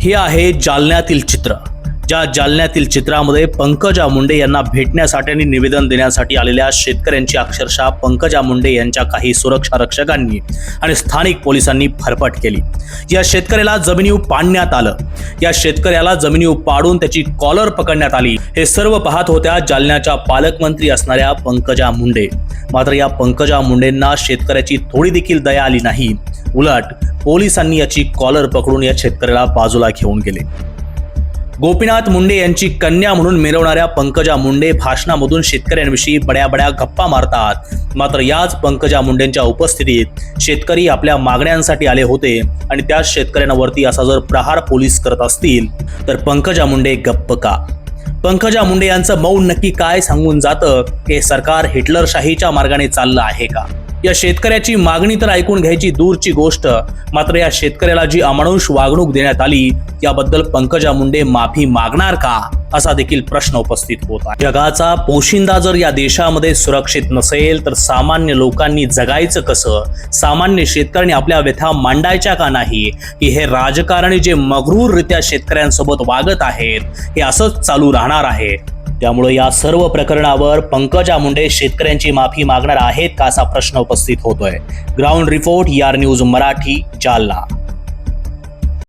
हे आहे जालन्यातील चित्र. ज्या जालन्यातील चित्रामध्ये पंकजा मुंडे यांना भेटण्यासाठी आणि निवेदन देण्यासाठी आलेल्या शेतकऱ्यांची अक्षरशः पंकजा मुंडे यांच्या काही सुरक्षा रक्षकांनी आणि स्थानिक पोलिसांनी फरफट केली. या शेतकऱ्याला जमिनीव पाडण्यात आलं. या शेतकऱ्याला जमिनीव पाडून त्याची कॉलर पकडण्यात आली. हे सर्व पाहत होत्या जालन्याच्या पालकमंत्री असणाऱ्या पंकजा मुंडे. मात्र या पंकजा मुंडेंना शेतकऱ्याची थोडी देखील दया आली नाही. उलट पोलिसांनी याची कॉलर पकडून या शेतकऱ्याला बाजूला घेऊन गेले. गोपीनाथ मुंडे यांची कन्या म्हणून मिरवणाऱ्या पंकजा मुंडे भाषणामधून शेतकऱ्यांविषयी बड्या बड्या गप्पा मारतात. मात्र याच पंकजा मुंडेंच्या उपस्थितीत शेतकरी आपल्या मागण्यांसाठी आले होते आणि त्याच शेतकऱ्यांवरती असा जर प्रहार पोलीस करत असतील तर पंकजा मुंडे गप्प का? पंकजा मुंडे यांचं मौन नक्की काय सांगून जातं? हे सरकार हिटलरशाहीच्या मार्गाने चाललं आहे का? या शेतकऱ्याची मागणी तर ऐकून घ्यायची दूरची गोष्ट. मात्र या शेतकऱ्याला जी अमानुष वागणूक देण्यात आली याबद्दल पंकजा मुंडे माफी मागणार का? असा देखील प्रश्न उपस्थित होत आहे. जगाचा पोशिंदा जर या देशामध्ये सुरक्षित नसेल तर सामान्य लोकांनी जगायचं कसं? सामान्य शेतकऱ्यांनी आपल्या व्यथा मांडायच्या का नाही? की हे राजकारणी जे मगरूररित्या शेतकऱ्यांसोबत वागत आहेत हे असंच चालू राहणार आहे? त्यामुळे या सर्व प्रकरणावर पंकजा मुंडे शेतकऱ्यांची माफी मागणार आहेत का असा प्रश्न उपस्थित होतोय. ग्राउंड रिपोर्ट यार न्यूज मराठी जालना.